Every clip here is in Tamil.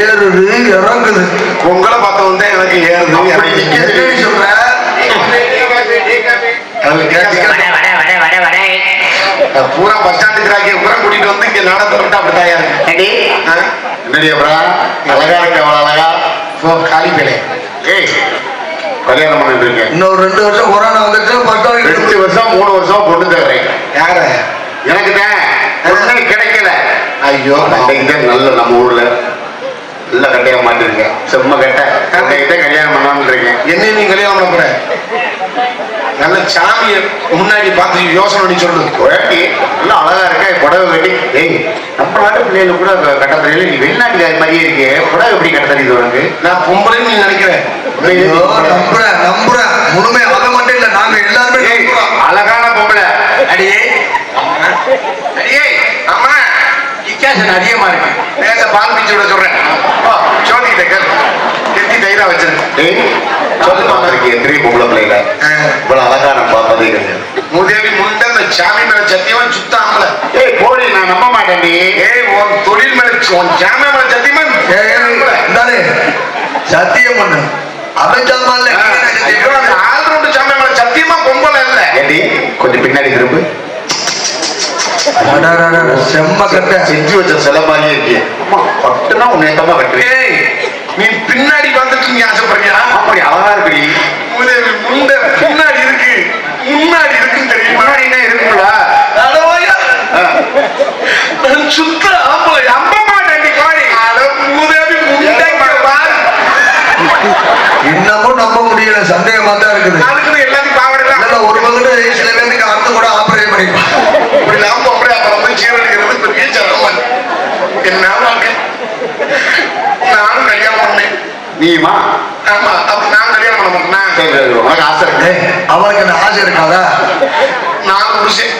ஏறுது இறங்குது. உங்களை பார்த்த வந்து எனக்கு ஏறுது அப்படி எப்படி சொல்ற? பூரா பஸ் ஸ்டாண்டுக்கு ராக்கி பூரா கூட்டிட்டு வந்து இங்க நாடகத்தை விட்டு அப்படித்தான் இருக்கு ஏண்டி என்னடி அப்புறம் அழகா இருக்க அவ்வளவு அழகா. போ காலி பேலே. ஏய் கல்யாணம் பண்ணிட்டு இருக்கேன் இன்னொரு ரெண்டு வருஷம் கொரோனா வந்துட்டு பட்டம் ரெண்டு வருஷம் மூணு வருஷம் பொண்ணு தர்றேன் யார? எனக்கு தான் கிடைக்கல. ஐயோ இந்த நல்ல நம்ம ஊர்ல. நல்ல கட்டையா மாட்டிருக்கேன் செம்ம கட்டை. கட்டையிட்ட கல்யாணம் பண்ணலாம்னு இருக்கேன் என்ன நீ கல்யாணம் பண்ண போற நல்ல சாமியை முன்னாடி பார்த்து யோசனை பண்ணி சொல்லு. குழந்தை நல்லா அழகா இருக்க புடவை கட்டி ஏய் நம்ம நாட்டு பிள்ளைகள் கூட கட்ட தெரியல. நீ வெளிநாட்டுக்காரி மாதிரியே இருக்கே. புடவை எப்படி கட்ட தெரியுது உனக்கு? நான் பொம்பளைன்னு நீ நினைக்கிறேன். நம்புறேன் நம்புறேன். முழுமை அதை மட்டும் இல்ல. நாங்க எல்லாருமே. அழகான பொம்பளை. அடியே. அடியே அம்மா வித்தியாசம் அதிகமா இருக்கு. நேச பால் பிச்சு விட சொல்றேன். சோதிக்கிட்ட கேள். எத்தி தைரா வச்சிருக்கேன் எத்தனை பொம்பளை பிள்ளைல இவ்வளவு அழகா நான் பார்த்ததே கிடையாது. மூதேவி முண்டை அந்த சாமி மேல சத்தியமா சுத்த ஆம்பளை ஏய் போடி நான் நம்ப மாட்டேன் நீ. ஏய் உன் தொழில் மேல உன் சாமி மேல சத்தியமா இந்தாரு, சத்தியம் பண்ணு அபச்சாமல் ஆள் ரவுண்டு சாமி மேல சத்தியமா பொம்பளை இல்ல. ஏடி கொஞ்சம் பின்னாடி திரும்பு. செம்ம கட்ட. செஞ்சு வச்ச சில மாதிரியே இருக்கு அம்மா பட்டுனா கட்டுறேன் நீ பின்னாடி வந்துட்டு நீ ஆசைப்படுறியா? அப்படி அழகா இருக்குடி. மூதேவி முண்டை பின்னாடி இருக்கு. முன்னாடி இருக்குன்னு தெரியும்? முன்னாடி என்ன இருக்குங்களா நான் சுத்த ஆம்பளை. அம்ப மாட்டேன் கோழி முண்டைக்கு பாரு. இன்னமும் நம்ப முடியல. சந்தேகமா தான் இருக்குது அதுக்கு எல்லாத்தையும் பாவடலாம் இல்ல, ஒரு பக்கத்து சில பேருக்கு அர்த்தம் கூட ஆபரேட் பண்ணிருப்பான் இப்படி நான் பொம்பளை அப்புறம் வந்து சீரழிக்கிறது பெரிய சிரமம் என்ன வாழ்க்கை நானும் கல்யாணம் நீமா ஆமா அப்ப நான் கல்யாணம் பண்ண மாட்டேன். உனக்கு ஆசை இருக்கு. அவனுக்கு அந்த ஆசை இருக்காதா? நாலு புருஷன்.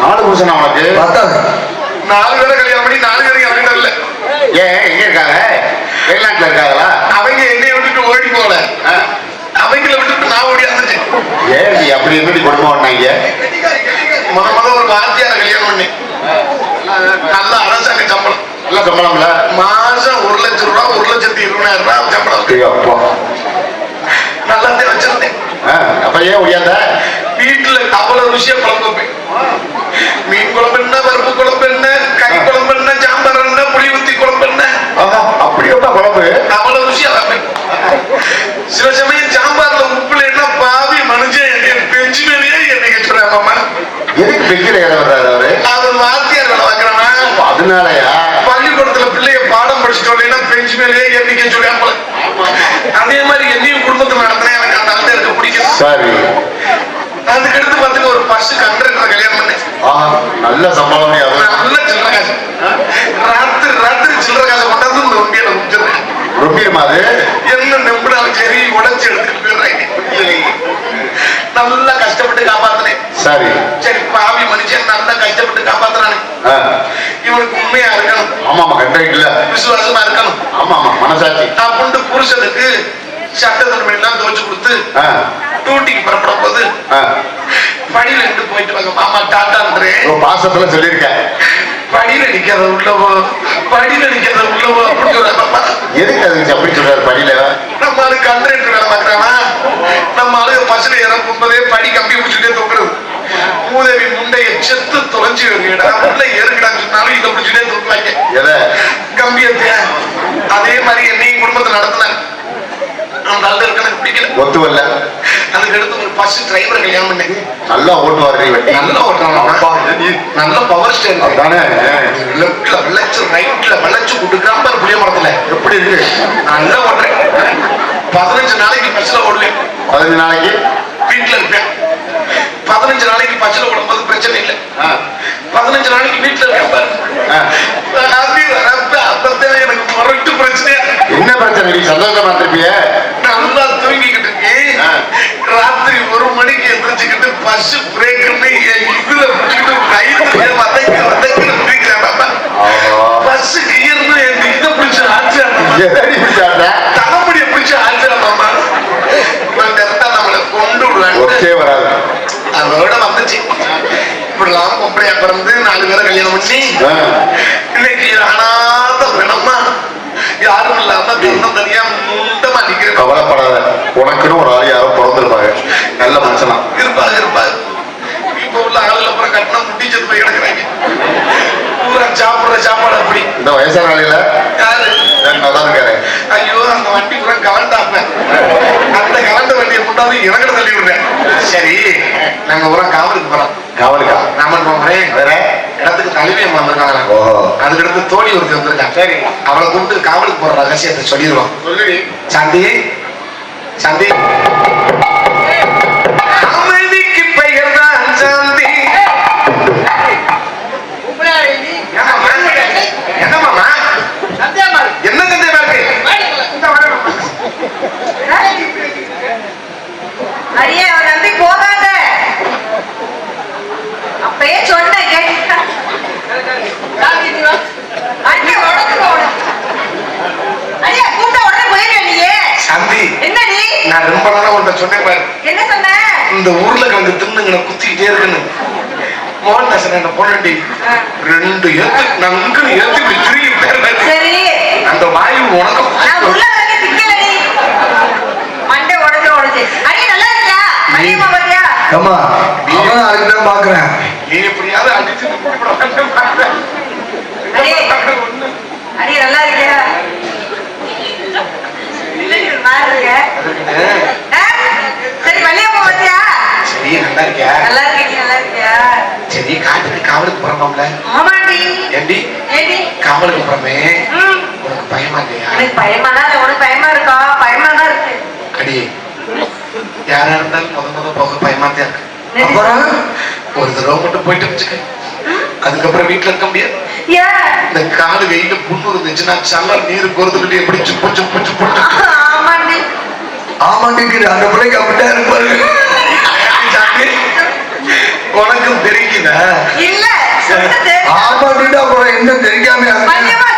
நாலு புருஷன் அவனுக்கு பத்தாது. நாலு பேரை கல்யாணம் பண்ணி நாலு பேருக்கு அவன்கிட்ட இல்ல ஏன் எங்க இருக்காங்க? வெளிநாட்டுல இருக்காங்களா? அவங்க என்னைய விட்டுட்டு ஓடி போல அவங்கள விட்டுட்டு நான் ஓடி வந்துட்டேன். ஏன் நீ அப்படி எப்படி குடும்பம் பண்ணாங்க? முத முத ஒரு வாத்தியார கல்யாணம் பண்ணேன். நல்ல அரசாங்க சம்பளம். நல்ல சம்பளம்ல மாசம் ஒரு லட்சம் ரூபாய் ஒரு லட்சத்தி இருபதாயிரம் ரூபாய் சம்பளம் நல்லாத்தையும் வச்சிருந்தேன். அப்ப ஏன் முடியாத வீட்டுல அவ்வளவு விஷயம் குழம்பு அதே மாதிரி என்னையும் குடும்பத்துல நடத்தினா எனக்கு அந்த அந்த இருக்க பிடிக்கும் சரி. அதுக்கு அடுத்து பார்த்துட்டு ஒரு பஸ் கண்டக்டர் கல்யாணம் பண்ணேன். நல்ல சம்பளம் நல்ல சில்லற காசு. ராத்திரி ராத்திரி சில்லற காசு கொண்டாந்து இந்த வண்டியில முடிச்சிருக்கேன் ரொம்பிடுமா அது? என்ன நம்பினாலும் சரி உடைச்சு எடுத்துட்டு போயிடுறாங்க. நல்லா கஷ்டப்பட்டு காப்பாத்தினேன். சரி. சரி பாவி மனுஷன் நல்லா கஷ்டப்பட்டு காப்பாத்துறானே ஆ. இவனுக்கு உண்மையா இருக்கணும். ஆமாமா கரெக்ட் விசுவாசமா இருக்கணும். ஆமாமா மனசாட்சி. அப்படின்னு புருஷனுக்கு சட்ட தன்மை எல்லாம் துவச்சு கொடுத்து ஆ, டியூட்டிக்கு புறப்படும் போது. படியில இருந்து போயிட்டு வாங்க. மாமா டாட்டான்றேன் பாசத்துல சொல்லியிருக்கேன். படியில நிக்கிறத உள்ளவோ படியில நிக்கிறத உள்ளவோ அப்படின்னு எதுக்கு அதுக்கு அப்படி சொல்றாரு படியில? நம்ம ஆளு கண்டக்டர் வேலை பார்க்கறானா? நம்ம ஆளு பஸ்ல இறக்கும் போதே படி கம்பி பிடிச்சிட்டே தூக்குறது. மூதேவி முண்டைய செத்து தொலைஞ்சு வருங்கடா உள்ள ஏறுங்கடான்னு சொன்னாலும் இதை பிடிச்சிட்டே தூக்குவாங்க. கம்பியத்தை அதே மாதிரி என்னையும் குடும்பத்தை நடத்தினேன். ஆள் இருக்க எனக்கு பிடிக்கல. ஒத்து வரல அதுக்கு அடுத்து ஒரு பஸ் டிரைவர் கல்யாணம் நல்லா ஓட்டுவாரு நல்லா நல்ல பவர் ஸ்டேர் அதானே லெப்ட்ல விளைச்சு ரைட்ல விளைச்சு கொடுக்காம பாரு புளிய மரத்துல. எப்படி இருக்கு? நல்லா ஓட்டுறேன். பதினஞ்சு நாளைக்கு பஸ்ல ஓடல. பதினஞ்சு நாளைக்கு? வீட்டுல இருப்பேன். பதினஞ்சு நாளைக்கு பஸ்ல ஓடும்போது பிரச்சனை இல்லை. பதினஞ்சு நாளைக்கு வீட்டுல இருக்கேன் பாரு. எனக்கு முரட்டு பிரச்சனையா. என்ன பிரச்சனை? சந்தோஷமா இருப்பிய நல்லா தூங்கிக்கிட்டு இருக்கேன் ஆ. ராத்திரி ஒரு மணிக்கு எந்திரிச்சுக்கிட்டு பஸ் பிரேக்குன்னு இதுல பிடிச்சிக்கிட்டு கைத்துல வதக்க வதக்க பிடிக்கிறேன் பாப்பா பஸ் கியர்னு என் இதை பிடிச்சு ஆச்சு எதடி பிடிச்சாட்ட தலைமுடிய பிடிச்சு ஆச்சு மாமா இவன் இருந்தா நம்மளை கொண்டு விடுவாங்க அதோட வந்துச்சு இப்படிலாம் பொம்பளையா பிறந்து நாலு பேரை கல்யாணம் பண்ணி. இன்னைக்கு அனாத பிணமா யாரும் இல்லாம தன்னம் தனியா முண்டமா நிக்கிறேன் கவலைப்படாத. உனக்குன்னு ஒரு ஆள் யாரோ பிறந்திருப்பாங்க. நல்ல மனுஷனா. இருப்பாங்க இருப்பாங்க இப்ப உள்ள ஆளுல அப்புறம் கட்டணம் முடிச்சது போய் கிடக்குறாங்க. பூரா சாப்பிடுற சாப்பாடு அப்படி. இந்த வயசான ஆளில யாரு நல்லா இருக்காரு. ஐயோ அந்த வண்டி பூரா கலண்டாப்ப. அந்த கலண்ட வண்டியை கொண்டாந்து இறங்கட தள்ளி விடுறேன். சரி நாங்க பூரா காவலுக்கு போறோம் காவலுக்கா? நாம போறேன் வேற இடத்துக்கு தலைவி அம்மா வந்திருக்காங்க அதுக்கடுத்து தோழி ஒருத்தர் வந்திருக்காங்க சரி அவளை கூப்பிட்டு காவலுக்கு போற ரகசியத்தை சொல்லிடுவோம். சொல்லுடி. சாந்தி. சாந்தி அமைதிக்கு பெயர் தான் சாந்தி என்னமாமா என்ன சந்தேகமா இருக்கு இந்த வரேன். அடியே அவன் நம்பி போகாத அப்பயே சொன்னேன் கேட்ட அடியே உடச்சு ஓடு அடியே கூட்ட உடனே போயிருக்க நீயே சாந்தி என்னடி நான் ரொம்ப நாளா உன்கிட்ட சொன்னேன் பாரு. என்ன சொன்ன? இந்த ஊர்ல கிடந்து தின்னுங்களை குத்திக்கிட்டே இருக்குன்னு மோகன்தாசன் என்ன பொண்ணு. ரெண்டு ஏத்து நங்கு ஏத்து திரும்பி பேர் சரி. அந்த வாயு உனக்கு ஏம்மா அவன் அதுக்கு தான் பாக்குறேன். நீ எப்படியாவது அடிச்சு கூப்பிட அடியே அடியே நல்லா இருக்கியா இல்லடி, ஒரு மாதிரி இருக்க ஆ? சரி சரி நல்லா இருக்கியா? நல்லா இருக்கீங்க நல்லா இருக்கியா? சரி காட்டுக்கு காவலுக்கு போறோம்ல ஏண்டி? காவலுக்கு போறோமே. உனக்கு பயமா இல்லையா? எனக்கு பயமா உனக்கு இருக்கா? பயமா தான் இருக்கு. அடி யாரா இருந்தாலும் முத முத போக பயமா தான் இருக்கு. அப்புறம் ஒரு தடவை மட்டும் போயிட்டு வச்சுக்க அதுக்கப்புறம் வீட்டுல இருக்க முடியாது. இந்த காடு வெயில புண்ணு இருந்துச்சுன்னா சல்லர் நீர் பொறுத்துக்கிட்டு எப்படி சுப்பு சுப்பு சுப்பு. ஆமாண்டிக்கு அந்த பிள்ளைக்கு அப்படிதான் இருப்பாரு. உனக்கும் ஆமாண்டிட்டு அப்புறம் என்ன தெரியாம மல்லியம்மா